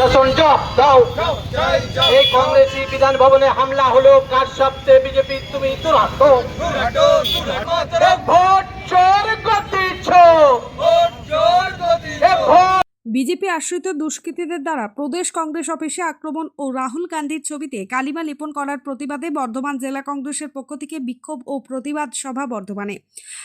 প্রশাসন জব দাও। এই কংগ্রেসি বিধান ভবনে হামলা হলো কার শব্দে বিজেপি তুমি ভোট বিজেপি আশ্রিত দুষ্কৃতীদের দ্বারা প্রদেশ কংগ্রেস অফিসে আক্রমণ ও রাহুল গান্ধীর ছবিতে কালিমা লিপন করার প্রতিবাদে বর্ধমান জেলা কংগ্রেসের পক্ষ থেকে বিক্ষোভ ও প্রতিবাদ সভা বর্ধমানে।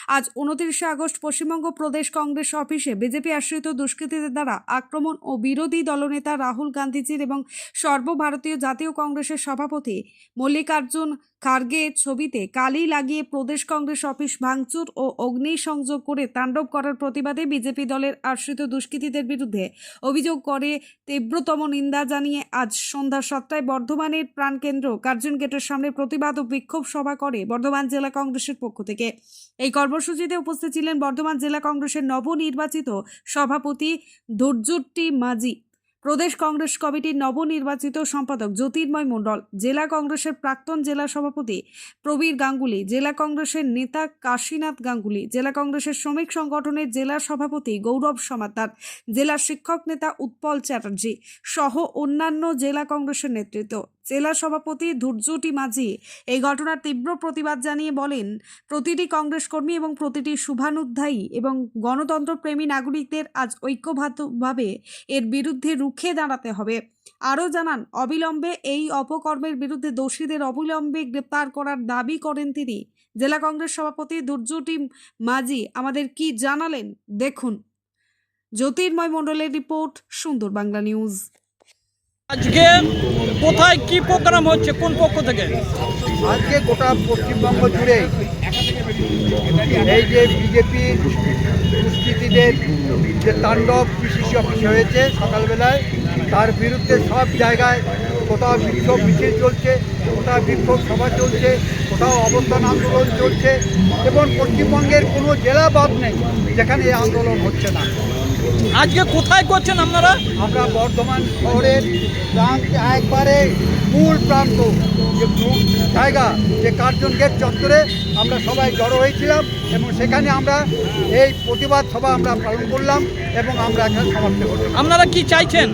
আজ উনত্রিশে আগস্ট পশ্চিমবঙ্গ প্রদেশ কংগ্রেস অফিসে বিজেপি আশ্রিত দুষ্কৃতীদের দ্বারা আক্রমণ ও বিরোধী দলনেতা রাহুল গান্ধীজির এবং সর্বভারতীয় জাতীয় কংগ্রেসের সভাপতি মল্লিকার্জুন খার্গে ছবিতে কালি লাগিয়ে প্রদেশ কংগ্রেস অফিস ভাঙচুর ও অগ্নিসংযোগ করে তাণ্ডব করার প্রতিবাদে বিজেপি দলের আশ্রিত দুষ্কৃতীদের বিরুদ্ধে অভিযোগ করে, তীব্রতম নিন্দা জানিয়ে আজ সন্ধ্যা সাতটায় বর্ধমানের প্রাণকেন্দ্র কার্জন গেটের সামনে প্রতিবাদ ও বিক্ষোভ সভা করে বর্ধমান জেলা কংগ্রেসের পক্ষ থেকে। এই কর্মসূচিতে উপস্থিত ছিলেন বর্ধমান জেলা কংগ্রেসের নবনির্বাচিত সভাপতি দুর্যুট্টি মাঝি। প্রদেশ কংগ্রেস কমিটির নবনির্বাচিত সম্পাদক জ্যোতির্ময় মণ্ডল, জেলা কংগ্রেসের প্রাক্তন জেলা সভাপতি প্রবীর গাঙ্গুলি, জেলা কংগ্রেসের নেতা কাশীনাথ গাঙ্গুলি, জেলা কংগ্রেসের শ্রমিক সংগঠনের জেলা সভাপতি গৌরব সমাতার জেলা শিক্ষক নেতা উৎপল চ্যাটার্জি সহ অন্যান্য জেলা কংগ্রেসের নেতৃত্ব। জেলা সভাপতি ধৈর্যটি মাঝি এই ঘটনার তীব্র প্রতিবাদ জানিয়ে বলেন, প্রতিটি কংগ্রেস কর্মী এবং প্রতিটি শুভানুধ্যায়ী এবং গণতন্ত্রপ্রেমী নাগরিকদের আজ ঐক্যবদ্ধভাবে এর বিরুদ্ধে রুখে দাঁড়াতে হবে। আরও জানান, অবিলম্বে এই অপকর্মের বিরুদ্ধে দোষীদের অবিলম্বে গ্রেপ্তার করার দাবি করেন তিনি। জেলা কংগ্রেস সভাপতি দুর্যটি মাঝি আমাদের কি জানালেন? দেখুন। জ্যোতির্ময় মণ্ডলের রিপোর্ট, সুন্দর বাংলা নিউজ। আজকে কোথায় কি প্রোগ্রাম হচ্ছে? কোন পক্ষ থেকে? আজকে গোটা পশ্চিমবঙ্গ জুড়ে এই যে বিজেপি দুষ্কৃতীদের যে তাণ্ডব পিসিসি অফিসে হয়েছে সকালবেলায়, তার বিরুদ্ধে সব জায়গায় কোথাও বিক্ষোভ মিছিল চলছে, কোথাও বিক্ষোভ সভা চলছে কোথাও অবস্থান আন্দোলন চলছে এবং পশ্চিমবঙ্গের কোনো জেলা বাদ নেই যেখানে এই আন্দোলন হচ্ছে না। আজকে কোথায় করছেন আপনারা? আমরা বর্ধমান শহরের প্রান্ত একবারে মূল প্রান্ত যে জায়গা যে কার্জন গেট চত্বরে আমরা সবাই জড়ো হয়েছিলাম এবং সেখানে আমরা এই প্রতিবাদ সভা আমরা পালন করলাম এবং আমরা এখানে সমাপ্ত করলাম। আপনারা কি চাইছেন?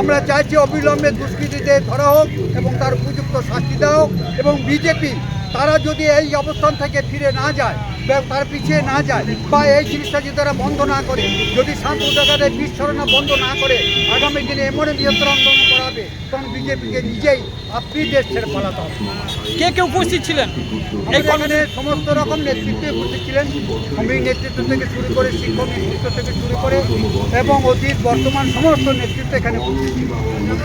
আমরা চাইছি অবিলম্বে দুষ্কৃতীদের ধরা হোক এবং তার উপযুক্ত শাস্তি দেওয়া হোক এবং বিজেপি তারা যদি এই অবস্থান থেকে ফিরে না যায় তার পিছিয়ে না যায় বা এই জিনিসটা যদি তারা বন্ধ না করে যদি শান্ত সাম্প্রদায়িক বিস্ফোরণা বন্ধ না করে আগামী দিনে এমন নিয়ন্ত্রণ আন্দোলন করাবে তখন বিজেপিকে নিজেই আপনি দেশ ছেড়ে পালাতে হবে। কে কে উপস্থিত ছিলেন? এখানে সমস্ত রকম নেতৃত্বে উপস্থিত ছিলেন শ্রমিক নেতৃত্ব থেকে শুরু করে শিক্ষক নেতৃত্ব থেকে শুরু করে এবং অতীত বর্তমান সমস্ত নেতৃত্ব এখানে উপস্থিত ছিল।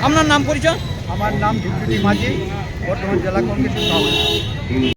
আপনার নাম পরিচয়? আমার নাম ঝুঁকুটি মাঝি। বর্তমান জেলা কংগ্রেসের সভাপতি।